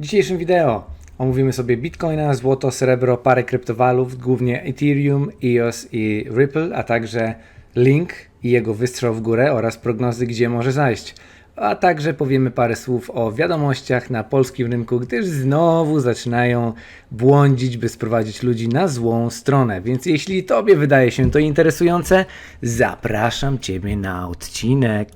W dzisiejszym wideo omówimy sobie Bitcoina, złoto, srebro, parę kryptowalut, głównie Ethereum, EOS i Ripple, a także link i jego wystrzał w górę oraz prognozy, gdzie może zajść. A także powiemy parę słów o wiadomościach na polskim rynku, gdyż znowu zaczynają błądzić, by sprowadzić ludzi na złą stronę. Więc jeśli Tobie wydaje się to interesujące, zapraszam Ciebie na odcinek.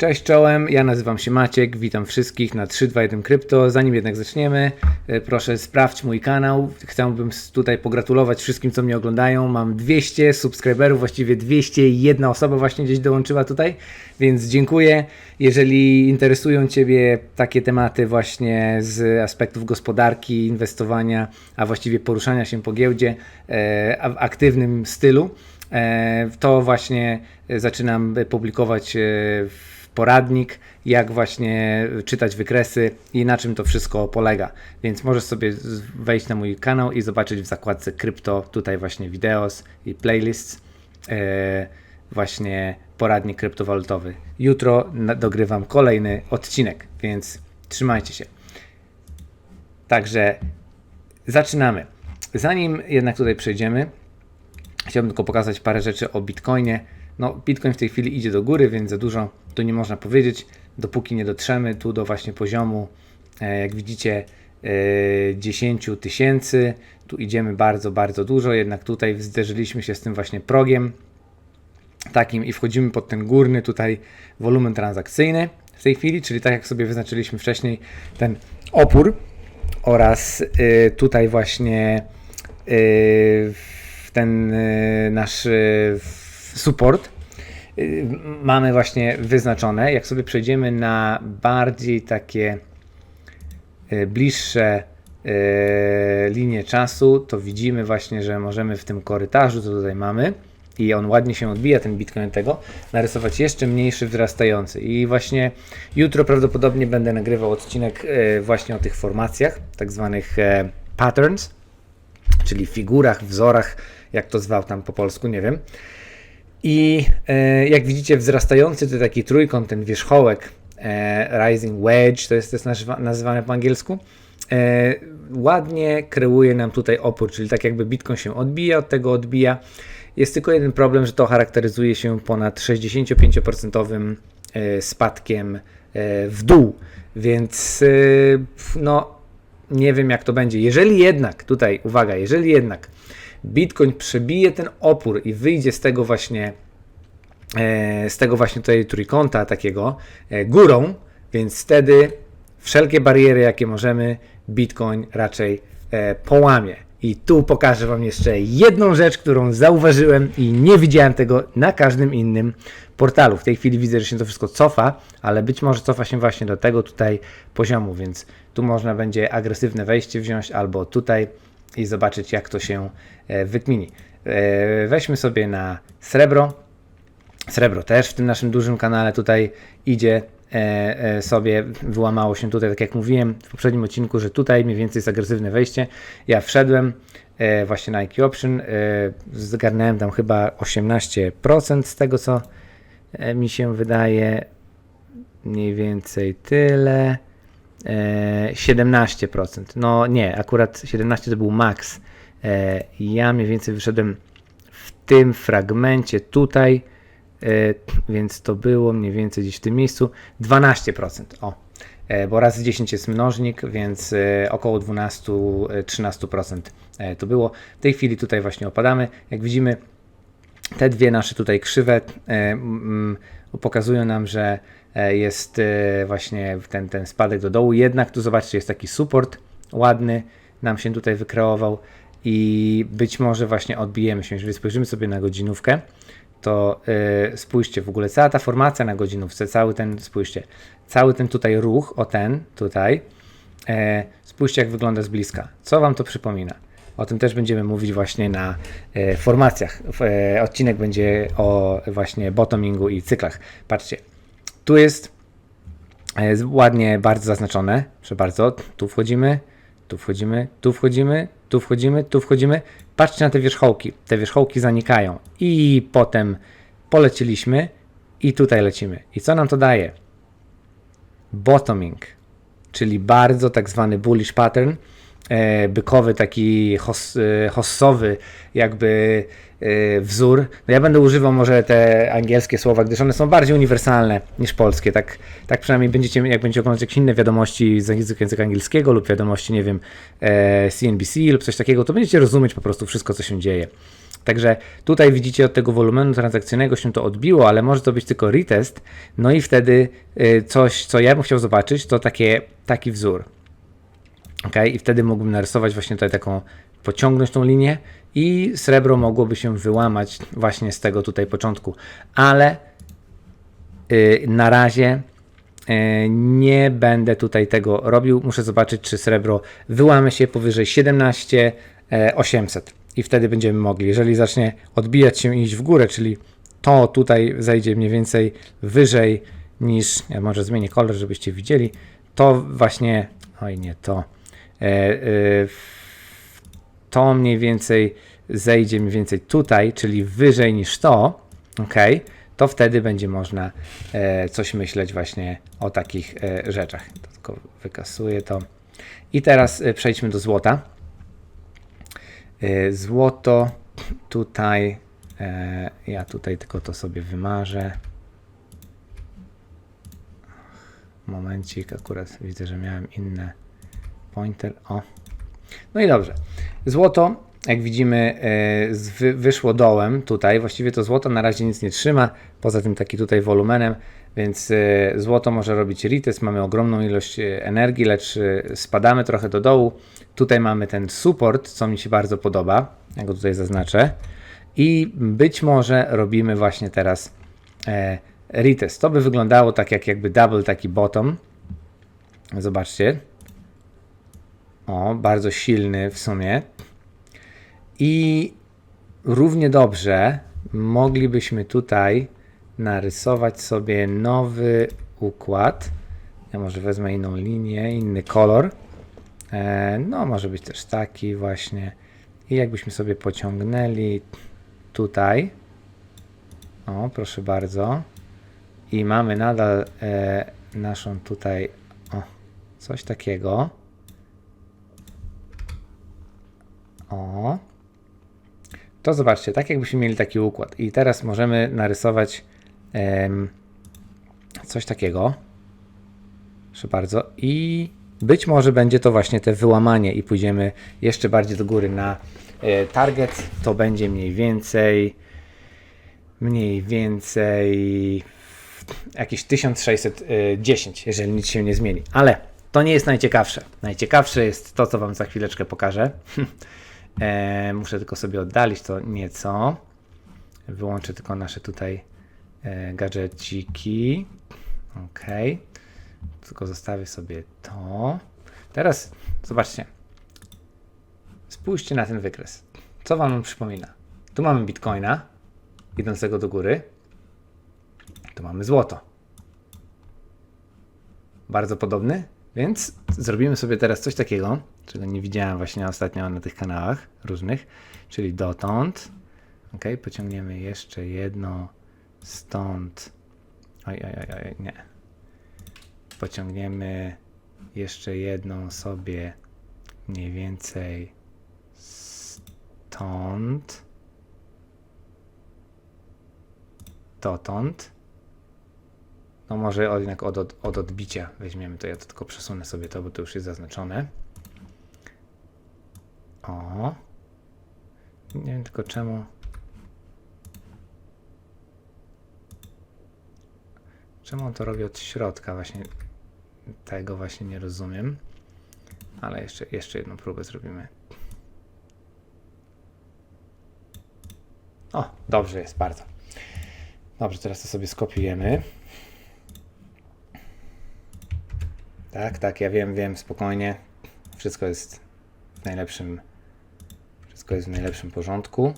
Cześć czołem, ja nazywam się Maciek, witam wszystkich na 321 Krypto. Zanim jednak zaczniemy, e, proszę sprawdź mój kanał. Chciałbym tutaj pogratulować wszystkim, co mnie oglądają. Mam 200 subskryberów, właściwie 201 osoba właśnie gdzieś dołączyła tutaj, więc dziękuję. Jeżeli interesują Ciebie takie tematy właśnie z aspektów gospodarki, inwestowania, a właściwie poruszania się po giełdzie e, w aktywnym stylu, E, to właśnie zaczynam publikować w poradnik, jak właśnie czytać wykresy i na czym to wszystko polega. Więc możesz sobie wejść na mój kanał i zobaczyć w zakładce krypto, tutaj właśnie videos i playlists, e, właśnie poradnik kryptowalutowy. Jutro dogrywam kolejny odcinek, więc trzymajcie się. Także zaczynamy. Zanim jednak tutaj przejdziemy, Chciałbym tylko pokazać parę rzeczy o Bitcoinie. No, Bitcoin w tej chwili idzie do góry, więc za dużo tu nie można powiedzieć, dopóki nie dotrzemy tu do właśnie poziomu, e, jak widzicie, e, 10 tysięcy. Tu idziemy bardzo, bardzo dużo, jednak tutaj zderzyliśmy się z tym właśnie progiem takim i wchodzimy pod ten górny tutaj wolumen transakcyjny w tej chwili, czyli tak jak sobie wyznaczyliśmy wcześniej ten opór oraz y, tutaj właśnie ten nasz support y, mamy właśnie wyznaczone. Jak sobie przejdziemy na bardziej takie y, bliższe y, linie czasu, to widzimy właśnie, że możemy w tym korytarzu, co tutaj mamy, i on ładnie się odbija, ten Bitcoin tego, narysować jeszcze mniejszy wzrastający. I właśnie jutro prawdopodobnie będę nagrywał odcinek właśnie o tych formacjach, tak zwanych e, patterns, czyli figurach, wzorach, jak to zwał tam po polsku, nie wiem. I e, jak widzicie, wzrastający to taki trójkąt, ten wierzchołek, e, rising wedge, to jest, to nazywane po angielsku, e, ładnie kreuje nam tutaj opór, czyli tak jakby Bitcoin się odbija, od tego odbija. Jest tylko jeden problem, że to charakteryzuje się ponad 65% e, spadkiem w dół, więc no nie wiem jak to będzie. Jeżeli jednak, tutaj uwaga, jeżeli jednak Bitcoin przebije ten opór i wyjdzie z tego właśnie e, z tego właśnie tutaj trójkąta takiego e, górą, więc wtedy wszelkie bariery jakie możemy Bitcoin raczej e, połamie. I tu pokażę Wam jeszcze jedną rzecz, którą zauważyłem i nie widziałem tego na każdym innym portalu. W tej chwili widzę, że się to wszystko cofa, ale być może cofa się właśnie do tego tutaj poziomu, więc tu można będzie agresywne wejście wziąć albo tutaj i zobaczyć jak to się e, wykmini. E, Weźmy sobie na srebro. Srebro też w tym naszym dużym kanale tutaj idzie e, sobie, wyłamało się tutaj, tak jak mówiłem w poprzednim odcinku, że tutaj mniej więcej jest agresywne wejście. Ja wszedłem właśnie na IQ Option, zgarnąłem tam chyba 18% z tego, co mi się wydaje, mniej więcej tyle. E, 17%. No nie, akurat 17 to był max. E, ja mniej więcej wyszedłem w tym fragmencie tutaj, e, więc to było mniej więcej gdzieś w tym miejscu 12%. O, e, bo razy 10 jest mnożnik, więc około 12-13% e, to było. W tej chwili tutaj właśnie opadamy. Jak widzimy, te dwie nasze tutaj krzywe pokazują nam, że jest e, właśnie ten, ten spadek do dołu. Jednak tu zobaczcie, jest taki support ładny, nam się tutaj wykreował i być może właśnie odbijemy się. Jeżeli spojrzymy sobie na godzinówkę, to y, spójrzcie w ogóle, cała ta formacja na godzinówce, cały ten, spójrzcie, cały ten tutaj ruch, o ten tutaj, e, spójrzcie jak wygląda z bliska. Co Wam to przypomina? O tym też będziemy mówić właśnie na e, formacjach. E, odcinek będzie o właśnie bottomingu i cyklach. Patrzcie, tu jest e, ładnie bardzo zaznaczone. Proszę bardzo, tu wchodzimy, tu wchodzimy, tu wchodzimy, tu wchodzimy, tu wchodzimy. Patrzcie na te wierzchołki. Te wierzchołki zanikają. I potem poleciliśmy i tutaj lecimy. I co nam to daje? Bottoming, czyli bardzo tak zwany bullish pattern, bykowy, taki e, hossowy jakby e, wzór. No ja będę używał może te angielskie słowa, gdyż one są bardziej uniwersalne niż polskie. Tak, tak przynajmniej będziecie, jak będziecie oglądać jakieś inne wiadomości z języka, angielskiego lub wiadomości, nie wiem, e, CNBC lub coś takiego, to będziecie rozumieć po prostu wszystko, co się dzieje. Także tutaj widzicie od tego wolumenu transakcyjnego się to odbiło, ale może to być tylko retest. No i wtedy coś, co ja bym chciał zobaczyć, to takie, taki wzór. Ok, i wtedy mógłbym narysować właśnie tutaj taką, pociągnąć tą linię i srebro mogłoby się wyłamać właśnie z tego tutaj początku. Ale y, na razie y, nie będę tutaj tego robił. Muszę zobaczyć, czy srebro wyłamie się powyżej 17 e, 800 i wtedy będziemy mogli. Jeżeli zacznie odbijać się i iść w górę, czyli to tutaj zejdzie mniej więcej wyżej niż, ja może zmienię kolor, żebyście widzieli, to właśnie, oj nie to, e, e, to mniej więcej zejdzie mniej więcej tutaj, czyli wyżej niż to, ok, to wtedy będzie można e, coś myśleć właśnie o takich e, rzeczach. To tylko wykasuję to. I teraz e, przejdźmy do złota. E, Złoto tutaj, e, ja tutaj tylko to sobie wymarzę. Momencik, akurat widzę, że miałem inne pointer. O. No i dobrze. Złoto, jak widzimy, e, wyszło dołem tutaj. Właściwie to złoto na razie nic nie trzyma, poza tym taki tutaj wolumenem, więc e, złoto może robić retest. Mamy ogromną ilość e, energii, lecz spadamy trochę do dołu. Tutaj mamy ten support, co mi się bardzo podoba. Ja go tutaj zaznaczę. I być może robimy właśnie teraz retest. To by wyglądało tak jak jakby double taki bottom. Zobaczcie. O, bardzo silny w sumie. I równie dobrze moglibyśmy tutaj narysować sobie nowy układ. Ja może wezmę inną linię, inny kolor. E, no, może być też taki właśnie. I jakbyśmy sobie pociągnęli tutaj. O, proszę bardzo. I mamy nadal e, naszą tutaj, o, coś takiego. O. To zobaczcie, tak jakbyśmy mieli taki układ. I teraz możemy narysować em, coś takiego. Proszę bardzo. I być może będzie to właśnie te wyłamanie i pójdziemy jeszcze bardziej do góry na e, target. To będzie mniej więcej mniej więcej jakieś 1610, jeżeli nic się nie zmieni. Ale to nie jest najciekawsze. Najciekawsze jest to, co Wam za chwileczkę pokażę. e, muszę tylko sobie oddalić to nieco. Wyłączę tylko nasze tutaj e, gadżeciki. Ok. Tylko zostawię sobie to. Teraz zobaczcie. Spójrzcie na ten wykres. Co Wam przypomina? Tu mamy bitcoina idącego do góry. Tu mamy złoto. Bardzo podobny, więc zrobimy sobie teraz coś takiego, czego nie widziałem właśnie ostatnio na tych kanałach różnych, czyli dotąd. Ok, pociągniemy jeszcze jedno stąd. Oj, oj, oj, oj, nie. Pociągniemy jeszcze jedną sobie mniej więcej stąd. dotąd. No może od, jednak od, od, od odbicia weźmiemy to. Ja to tylko przesunę sobie to, bo to już jest zaznaczone. O. Nie wiem tylko czemu. Czemu on to robi od środka? Właśnie tego właśnie nie rozumiem. Ale jeszcze, jeszcze jedną próbę zrobimy. O, dobrze jest, bardzo. Dobrze, teraz to sobie skopiujemy. Tak, tak, ja wiem, wiem, spokojnie. Wszystko jest w najlepszym Wszystko jest w najlepszym porządku.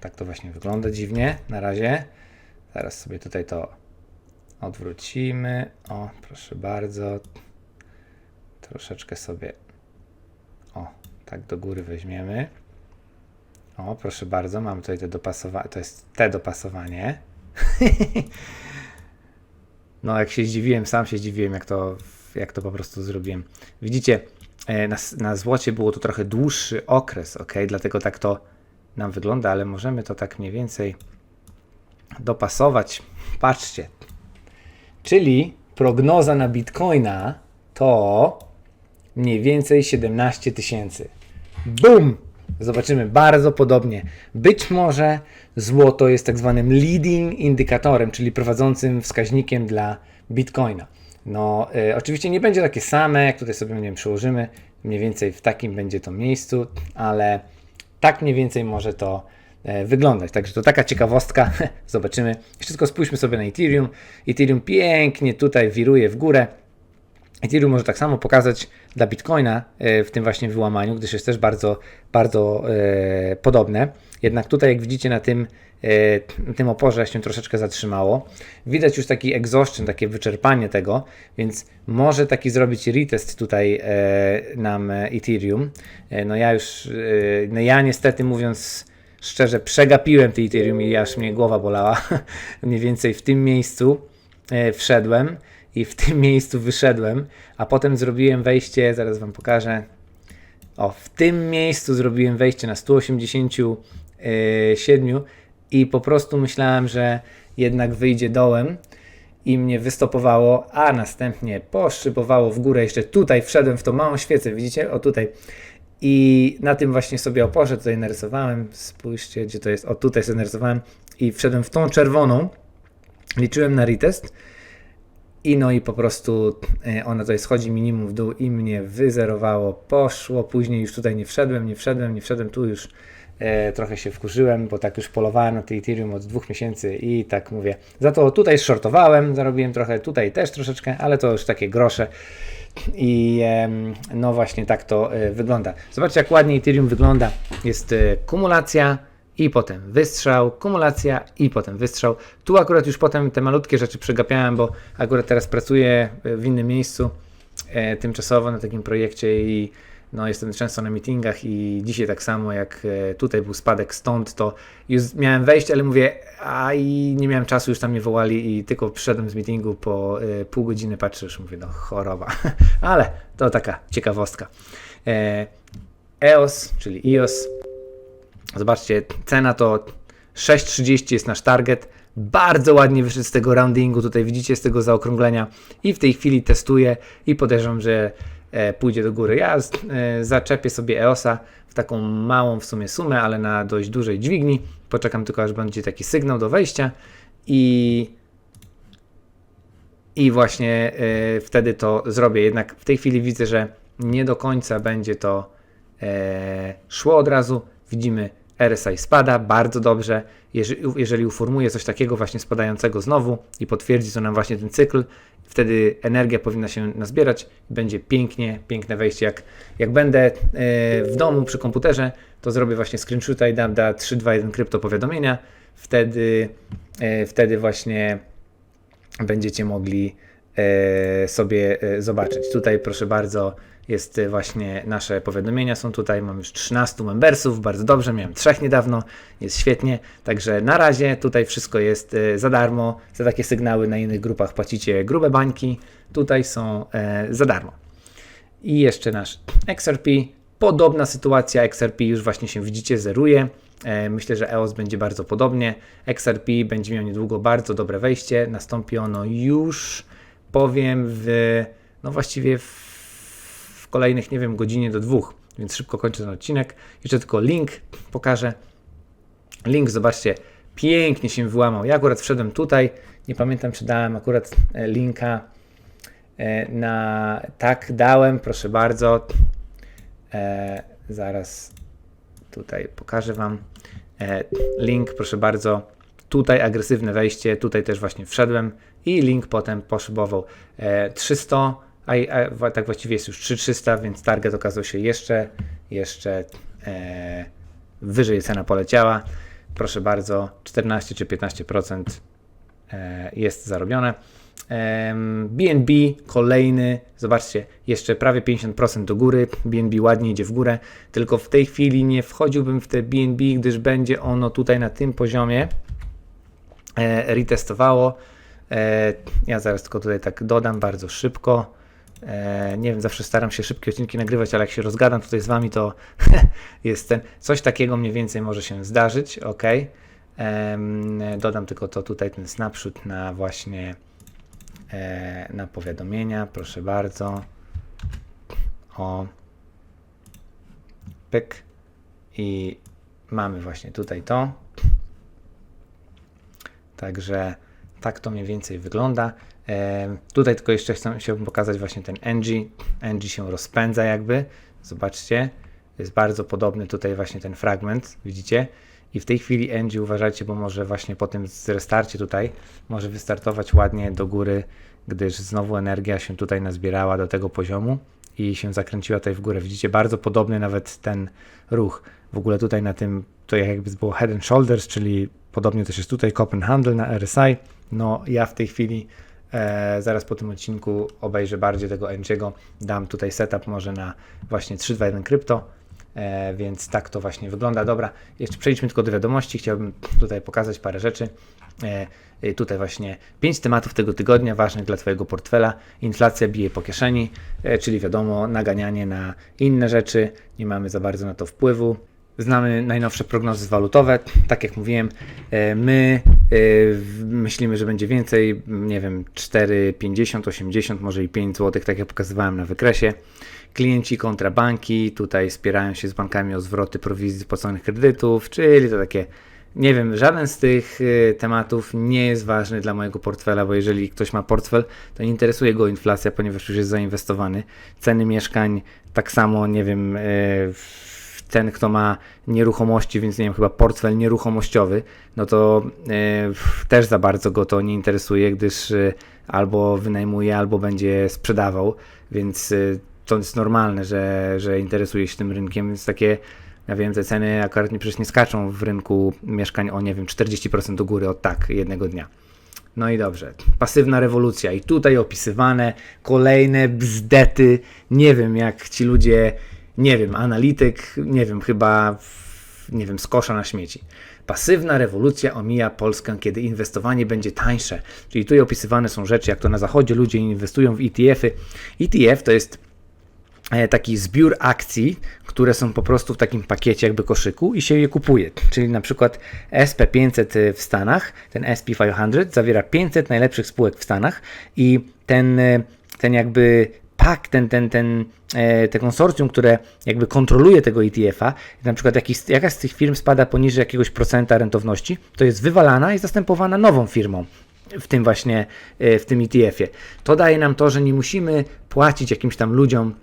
Tak to właśnie wygląda dziwnie na razie. Zaraz sobie tutaj to odwrócimy. O, proszę bardzo. Troszeczkę sobie. O, tak do góry weźmiemy. O, proszę bardzo, mam tutaj te dopasowanie. To jest te dopasowanie. no, jak się zdziwiłem, sam się zdziwiłem, jak to, jak to po prostu zrobiłem. Widzicie, e, na, na złocie było to trochę dłuższy okres, ok? Dlatego tak to nam wygląda, ale możemy to tak mniej więcej dopasować. Patrzcie. Czyli prognoza na Bitcoina to mniej więcej 17 tysięcy. Bum! Zobaczymy bardzo podobnie. Być może złoto jest tak zwanym leading indykatorem, czyli prowadzącym wskaźnikiem dla Bitcoina. No, y, oczywiście nie będzie takie same, jak tutaj sobie nie wiem, przełożymy. Mniej więcej w takim będzie to miejscu, ale tak mniej więcej może to e, wyglądać. Także to taka ciekawostka. Zobaczymy. Tylko spójrzmy sobie na Ethereum. Ethereum pięknie tutaj wiruje w górę. Ethereum może tak samo pokazać dla Bitcoina e, w tym właśnie wyłamaniu, gdyż jest też bardzo, bardzo e, podobne. Jednak tutaj, jak widzicie na tym, tym oporze się troszeczkę zatrzymało. Widać już taki exhaustion, takie wyczerpanie tego, więc może taki zrobić retest tutaj e, nam Ethereum. E, no ja już, e, no ja niestety mówiąc szczerze, przegapiłem te Ethereum i aż mnie głowa bolała. Mniej więcej w tym miejscu e, wszedłem i w tym miejscu wyszedłem, a potem zrobiłem wejście, zaraz Wam pokażę. O, w tym miejscu zrobiłem wejście na 187 i po prostu myślałem, że jednak wyjdzie dołem i mnie wystopowało, a następnie poszybowało w górę. Jeszcze tutaj wszedłem w tą małą świecę, widzicie? O tutaj. I na tym właśnie sobie oporze tutaj narysowałem. Spójrzcie, gdzie to jest. O tutaj sobie narysowałem i wszedłem w tą czerwoną. Liczyłem na retest i no i po prostu e, ona tutaj schodzi minimum w dół i mnie wyzerowało, poszło, później już tutaj nie wszedłem, nie wszedłem, nie wszedłem, tu już trochę się wkurzyłem, bo tak już polowałem na tej Ethereum od dwóch miesięcy i tak mówię, za to tutaj shortowałem, zarobiłem trochę, tutaj też troszeczkę, ale to już takie grosze i e, no właśnie tak to e, wygląda. Zobaczcie jak ładnie Ethereum wygląda, jest e, kumulacja, i potem wystrzał, kumulacja i potem wystrzał. Tu akurat już potem te malutkie rzeczy przegapiałem, bo akurat teraz pracuję w innym miejscu e, tymczasowo na takim projekcie i no, jestem często na meetingach i dzisiaj tak samo jak e, tutaj był spadek stąd, to już miałem wejść, ale mówię, a i nie miałem czasu, już tam mnie wołali i tylko przyszedłem z meetingu po e, pół godziny, patrzę, już mówię, no choroba, ale to taka ciekawostka. E, EOS, czyli EOS, Zobaczcie, cena to 6,30 jest nasz target. Bardzo ładnie wyszedł z tego roundingu, tutaj widzicie z tego zaokrąglenia i w tej chwili testuję i podejrzewam, że e, pójdzie do góry. Ja e, zaczepię sobie EOSa w taką małą w sumie sumę, ale na dość dużej dźwigni. Poczekam tylko aż będzie taki sygnał do wejścia i i właśnie e, wtedy to zrobię. Jednak w tej chwili widzę, że nie do końca będzie to szło od razu. Widzimy RSI spada bardzo dobrze. Jeżeli, uformuje coś takiego właśnie spadającego znowu i potwierdzi to nam właśnie ten cykl, wtedy energia powinna się nazbierać będzie pięknie, piękne wejście. Jak, jak będę e, w domu przy komputerze, to zrobię właśnie screenshota i dam da 3, 2, 1 krypto powiadomienia. Wtedy, e, wtedy właśnie będziecie mogli sobie zobaczyć. Tutaj proszę bardzo jest y, właśnie nasze powiadomienia są tutaj, mam już 13 membersów, bardzo dobrze, miałem trzech niedawno, jest świetnie, także na razie tutaj wszystko jest za darmo, za takie sygnały na innych grupach płacicie grube bańki, tutaj są e, za darmo. I jeszcze nasz XRP, podobna sytuacja, XRP już właśnie się widzicie zeruje, e, Myślę, że EOS będzie bardzo podobnie. XRP będzie miał niedługo bardzo dobre wejście. Nastąpi ono już, powiem, w, no właściwie w w kolejnych, nie wiem, godzinie do dwóch, więc szybko kończę ten odcinek. Jeszcze tylko link pokażę. Link, zobaczcie, pięknie się wyłamał. Ja akurat wszedłem tutaj, nie pamiętam, czy dałem akurat e, linka e, na. Tak, dałem, proszę bardzo. E, zaraz tutaj pokażę Wam e, link, proszę bardzo. Tutaj agresywne wejście, tutaj też właśnie wszedłem i link potem poszybował e, 300 a, a tak właściwie jest już 3300, więc target okazał się jeszcze, jeszcze, e, wyżej cena poleciała. Proszę bardzo, 14 czy 15% e, jest zarobione. BNB kolejny, zobaczcie, jeszcze prawie 50% do góry. BNB ładnie idzie w górę, tylko w tej chwili nie wchodziłbym w te BNB, gdyż będzie ono tutaj na tym poziomie e, retestowało. E, ja zaraz tylko tutaj tak dodam bardzo szybko. E, nie wiem, zawsze staram się szybkie odcinki nagrywać, ale jak się rozgadam tutaj z Wami, to jest ten, coś takiego mniej więcej może się zdarzyć, ok. Dodam tylko to tutaj, ten snapshot na właśnie e, na powiadomienia, proszę bardzo. O, pyk. I mamy właśnie tutaj to. Także tak to mniej więcej wygląda. E, tutaj tylko jeszcze chciałbym pokazać właśnie ten NG. NG się rozpędza jakby. Zobaczcie. Jest bardzo podobny tutaj właśnie ten fragment, widzicie? I w tej chwili NG uważajcie, bo może właśnie po tym restarcie tutaj może wystartować ładnie do góry, gdyż znowu energia się tutaj nazbierała do tego poziomu i się zakręciła tutaj w górę. Widzicie, bardzo podobny nawet ten ruch. W ogóle tutaj na tym, to jakby było head and shoulders, czyli podobnie też jest tutaj Copen Handle na RSI. No ja w tej chwili e, zaraz po tym odcinku obejrzę bardziej tego NG'ego, dam tutaj setup może na właśnie 321 Crypto, e, więc tak to właśnie wygląda. Dobra, jeszcze przejdźmy tylko do wiadomości, chciałbym tutaj pokazać parę rzeczy. E, e, tutaj właśnie pięć tematów tego tygodnia ważnych dla Twojego portfela. Inflacja bije po kieszeni, e, czyli wiadomo, naganianie na inne rzeczy, nie mamy za bardzo na to wpływu. Znamy najnowsze prognozy walutowe. Tak jak mówiłem, e, my e, myślimy, że będzie więcej, nie wiem, 4,50, 80, może i 5 zł, tak jak pokazywałem na wykresie. Klienci kontra banki tutaj spierają się z bankami o zwroty prowizji spłaconych kredytów, czyli to takie, nie wiem, żaden z tych e, tematów nie jest ważny dla mojego portfela, bo jeżeli ktoś ma portfel, to nie interesuje go inflacja, ponieważ już jest zainwestowany. Ceny mieszkań tak samo, nie wiem, w- ten, kto ma nieruchomości, więc nie wiem, chyba portfel nieruchomościowy, no to e, też za bardzo go to nie interesuje, gdyż e, albo wynajmuje, albo będzie sprzedawał, więc e, to jest normalne, że, że interesuje się tym rynkiem, więc takie, ja wiem, te ceny akurat nie, przecież nie skaczą w rynku mieszkań o, nie wiem, 40% do góry od tak jednego dnia. No i dobrze. Pasywna rewolucja. I tutaj opisywane kolejne bzdety. Nie wiem, jak ci ludzie, nie wiem, analityk, nie wiem, chyba, nie wiem, z kosza na śmieci. Pasywna rewolucja omija Polskę, kiedy inwestowanie będzie tańsze. Czyli tutaj opisywane są rzeczy, jak to na zachodzie ludzie inwestują w ETF-y. ETF to jest e, taki zbiór akcji, które są po prostu w takim pakiecie jakby koszyku i się je kupuje. Czyli na przykład SP500 w Stanach, ten SP500 zawiera 500 najlepszych spółek w Stanach i ten, e, ten jakby pak, ten, ten, ten, e, te konsorcjum, które jakby kontroluje tego ETF-a, na przykład jakiś, jakaś z tych firm spada poniżej jakiegoś procenta rentowności, to jest wywalana i zastępowana nową firmą w tym właśnie, e, w tym ETF-ie. To daje nam to, że nie musimy płacić jakimś tam ludziom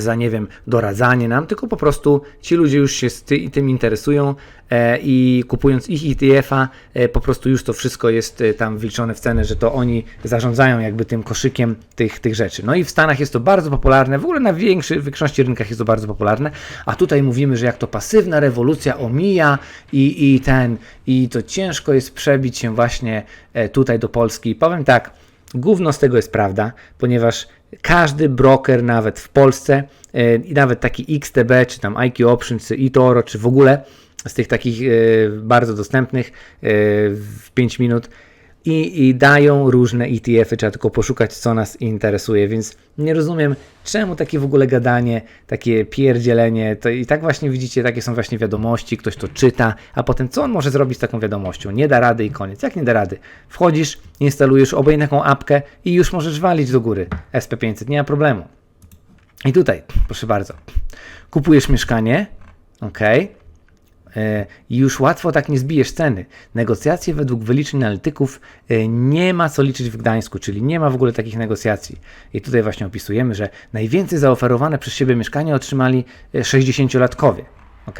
za, nie wiem, doradzanie nam, tylko po prostu ci ludzie już się z ty, tym interesują e, i kupując ich ETF-a, e, po prostu już to wszystko jest e, tam wliczone w cenę, że to oni zarządzają jakby tym koszykiem tych, tych rzeczy. No i w Stanach jest to bardzo popularne, w ogóle na większej, w większości rynkach jest to bardzo popularne, a tutaj mówimy, że jak to pasywna rewolucja omija i, i ten, i to ciężko jest przebić się właśnie e, tutaj do Polski. Powiem tak, Gówno z tego jest prawda, ponieważ każdy broker, nawet w Polsce, e, i nawet taki XTB, czy tam IQ Options, czy eToro, czy w ogóle z tych takich e, bardzo dostępnych e, w 5 minut, i, i dają różne ETF-y, trzeba tylko poszukać, co nas interesuje, więc nie rozumiem, czemu takie w ogóle gadanie, takie pierdzielenie, to i tak właśnie widzicie, takie są właśnie wiadomości, ktoś to czyta, a potem co on może zrobić z taką wiadomością? Nie da rady i koniec. Jak nie da rady? Wchodzisz, instalujesz obojętną apkę i już możesz walić do góry SP500, nie ma problemu. I tutaj, proszę bardzo, kupujesz mieszkanie, ok, i już łatwo tak nie zbijesz ceny. Negocjacje według wyliczeń analityków e, nie ma co liczyć w Gdańsku, czyli nie ma w ogóle takich negocjacji. I tutaj właśnie opisujemy, że najwięcej zaoferowane przez siebie mieszkania otrzymali e, 60-latkowie. ok?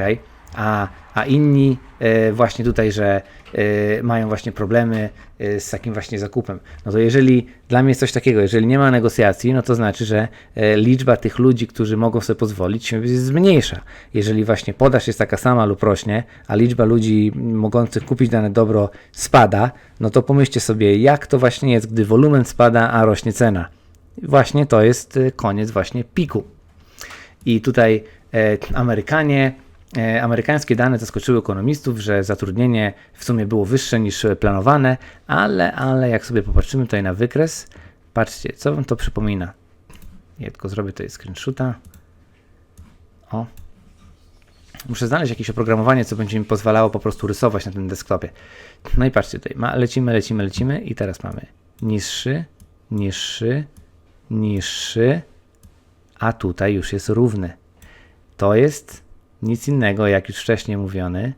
A, a inni e, właśnie tutaj, że e, mają właśnie problemy e, z takim właśnie zakupem. No to jeżeli dla mnie jest coś takiego, jeżeli nie ma negocjacji, no to znaczy, że liczba tych ludzi, którzy mogą sobie pozwolić, się zmniejsza. Jeżeli właśnie podaż jest taka sama lub rośnie, a liczba ludzi mogących kupić dane dobro spada, no to pomyślcie sobie, jak to właśnie jest, gdy wolumen spada, a rośnie cena. Właśnie to jest koniec właśnie piku. I tutaj Amerykanie, amerykańskie dane zaskoczyły ekonomistów, że zatrudnienie w sumie było wyższe niż planowane, ale, ale jak sobie popatrzymy tutaj na wykres, patrzcie, co wam to przypomina. Ja tylko zrobię tutaj screenshota. O. Muszę znaleźć jakieś oprogramowanie, co będzie mi pozwalało po prostu rysować na tym desktopie. No i patrzcie tutaj, ma, lecimy, lecimy, lecimy i teraz mamy niższy, niższy, niższy, a tutaj już jest równy. To jest nic innego, jak już wcześniej mówiony,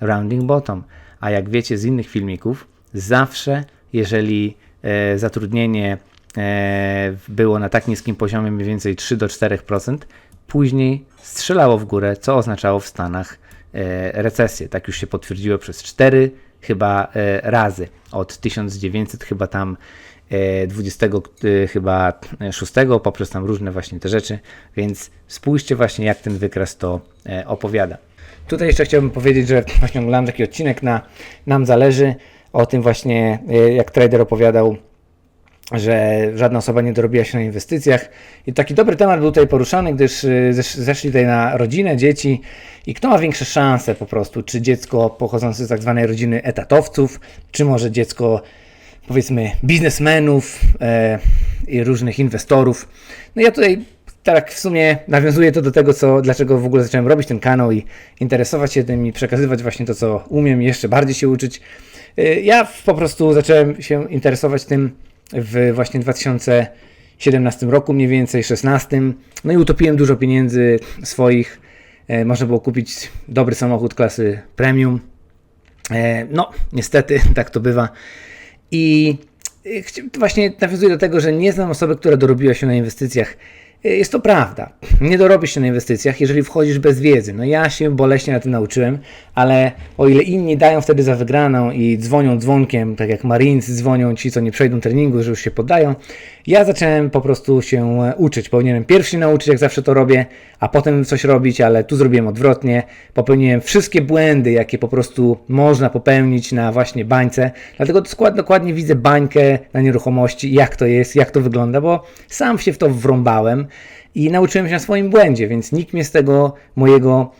rounding bottom. A jak wiecie z innych filmików, zawsze jeżeli e, zatrudnienie e, było na tak niskim poziomie, mniej więcej 3 do 4%, później strzelało w górę, co oznaczało w Stanach e, recesję. Tak już się potwierdziło przez 4 chyba e, razy od 1900 chyba tam 20 e, chyba 6 poprzez tam różne właśnie te rzeczy, więc spójrzcie właśnie jak ten wykres to e, opowiada. Tutaj jeszcze chciałbym powiedzieć, że właśnie oglądam taki odcinek na Nam Zależy o tym właśnie e, jak trader opowiadał że żadna osoba nie dorobiła się na inwestycjach. I taki dobry temat był tutaj poruszany, gdyż zesz- zeszli tutaj na rodzinę, dzieci i kto ma większe szanse po prostu, czy dziecko pochodzące z tak zwanej rodziny etatowców, czy może dziecko powiedzmy biznesmenów e, i różnych inwestorów. No ja tutaj tak w sumie nawiązuję to do tego, co, dlaczego w ogóle zacząłem robić ten kanał i interesować się tym i przekazywać właśnie to, co umiem jeszcze bardziej się uczyć. Y, Ja po prostu zacząłem się interesować tym w właśnie 2017 roku, mniej więcej 16. No i utopiłem dużo pieniędzy swoich. E, Można było kupić dobry samochód klasy premium. E, No, niestety, tak to bywa. I chci- właśnie nawiązuję do tego, że nie znam osoby, która dorobiła się na inwestycjach. E, Jest to prawda. Nie dorobisz się na inwestycjach, jeżeli wchodzisz bez wiedzy. No ja się boleśnie na tym nauczyłem, ale o ile inni dają wtedy za wygraną i dzwonią dzwonkiem, tak jak Marines dzwonią ci, co nie przejdą treningu, że już się poddają, ja zacząłem po prostu się e, uczyć. Powinienem pierwszy nauczyć, jak zawsze to robię, a potem coś robić, ale tu zrobiłem odwrotnie. Popełniłem wszystkie błędy, jakie po prostu można popełnić na właśnie bańce. Dlatego dokładnie widzę bańkę na nieruchomości, jak to jest, jak to wygląda, bo sam się w to wrąbałem i nauczyłem się na swoim błędzie, więc nikt mnie z tego mojego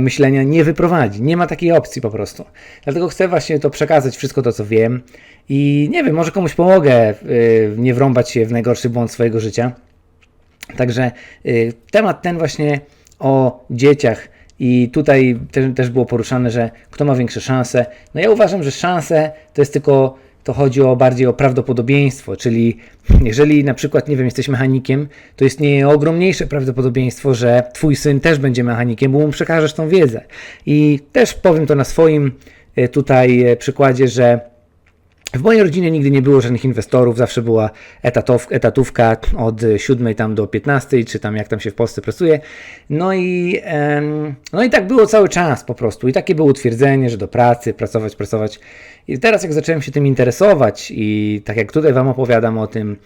myślenia nie wyprowadzi. Nie ma takiej opcji po prostu. Dlatego chcę właśnie to przekazać, wszystko to, co wiem. I nie wiem, może komuś pomogę y, nie wrąbać się w najgorszy błąd swojego życia. Także y, temat ten właśnie o dzieciach i tutaj też, też było poruszane, że kto ma większe szanse. No ja uważam, że szanse to jest tylko, to chodzi o bardziej o prawdopodobieństwo, czyli jeżeli na przykład, nie wiem, jesteś mechanikiem, to istnieje ogromniejsze prawdopodobieństwo, że twój syn też będzie mechanikiem, bo mu przekażesz tą wiedzę. I też powiem to na swoim y, tutaj y, przykładzie, że w mojej rodzinie nigdy nie było żadnych inwestorów, zawsze była etatow, etatówka od 7 tam do 15, czy tam jak tam się w Polsce pracuje. No i, em, no i tak było cały czas po prostu. I takie było utwierdzenie, że do pracy, pracować, pracować. I teraz jak zacząłem się tym interesować i tak jak tutaj Wam opowiadam o tym,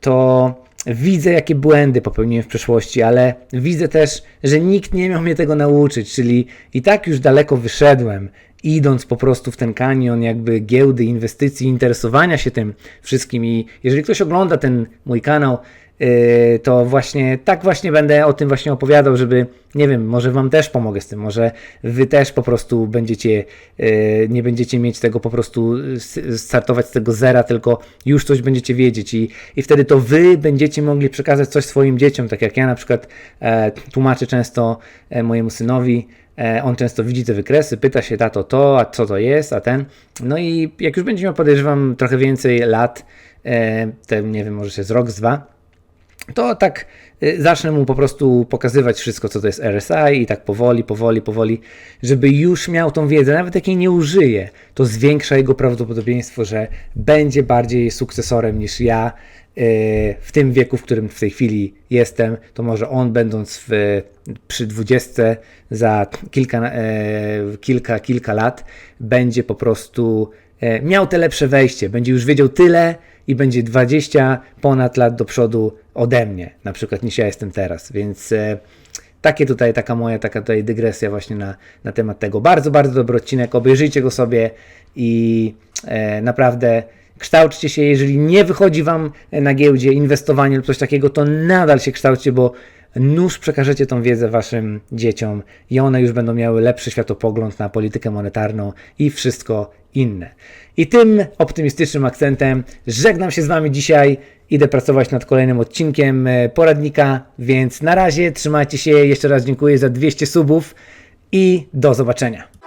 to widzę, jakie błędy popełniłem w przeszłości, ale widzę też, że nikt nie miał mnie tego nauczyć, czyli i tak już daleko wyszedłem, idąc po prostu w ten kanion jakby giełdy, inwestycji, interesowania się tym wszystkim i jeżeli ktoś ogląda ten mój kanał, yy, to właśnie tak właśnie będę o tym właśnie opowiadał, żeby, nie wiem, może Wam też pomogę z tym, może Wy też po prostu będziecie, yy, nie będziecie mieć tego po prostu startować z tego zera, tylko już coś będziecie wiedzieć i, i wtedy to Wy będziecie mogli przekazać coś swoim dzieciom, tak jak ja na przykład e, tłumaczę często e, mojemu synowi, On często widzi te wykresy, pyta się tato to, a co to jest, a ten. No i jak już będzie miał, podejrzewam, trochę więcej lat, e, te, nie wiem, może się z rok, z dwa, to tak y, zacznę mu po prostu pokazywać wszystko, co to jest RSI i tak powoli, powoli, powoli, żeby już miał tą wiedzę, nawet jak jej nie użyje, to zwiększa jego prawdopodobieństwo, że będzie bardziej sukcesorem niż ja y, w tym wieku, w którym w tej chwili jestem, to może on będąc w, przy 20 za kilka, e, kilka, kilka lat będzie po prostu miał te lepsze wejście, będzie już wiedział tyle i będzie 20 ponad lat do przodu ode mnie, na przykład niż ja jestem teraz, więc e, takie tutaj, taka moja, taka tutaj dygresja właśnie na, na temat tego. Bardzo, bardzo dobry odcinek, obejrzyjcie go sobie i e, naprawdę kształćcie się, jeżeli nie wychodzi Wam na giełdzie inwestowanie lub coś takiego, to nadal się kształćcie, bo nóż przekażecie tą wiedzę Waszym dzieciom i one już będą miały lepszy światopogląd na politykę monetarną i wszystko inne. I tym optymistycznym akcentem żegnam się z Wami dzisiaj. Idę pracować nad kolejnym odcinkiem e, poradnika, więc na razie trzymajcie się. Jeszcze raz dziękuję za 200 subów i do zobaczenia.